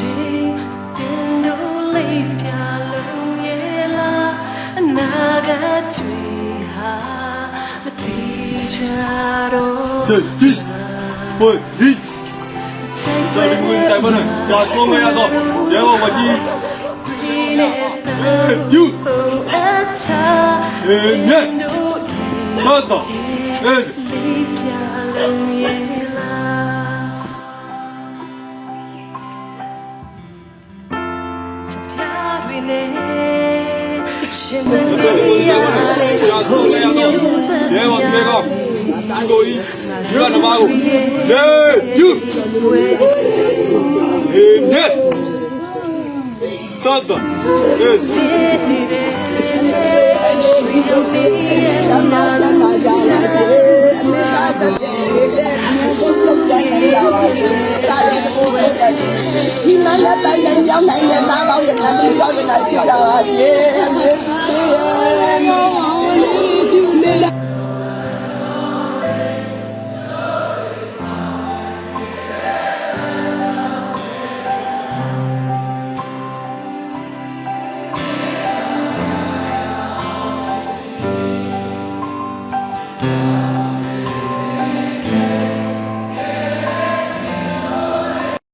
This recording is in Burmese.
ချိန်တင်းတို့လေးပြလုံးရဲ့လားအနာဂတ်တွေဟာမတိကြတော့ဒီဟိုဒီဒါလည်းငွေတိုင်မနဲ့ကြာဆုံးမရတော့ရဲဘော်မကြီးယူအဲညက်တော့တော့အဲ ကနမကိုလေယူဟေးနဲ့တတ်တာအေးဒီမှာလည်းတိုင်လည်းကြောင်းနိုင်တဲ့ xin nói hết bây giờ dạo này nhà ta bao giờ là đi coi này.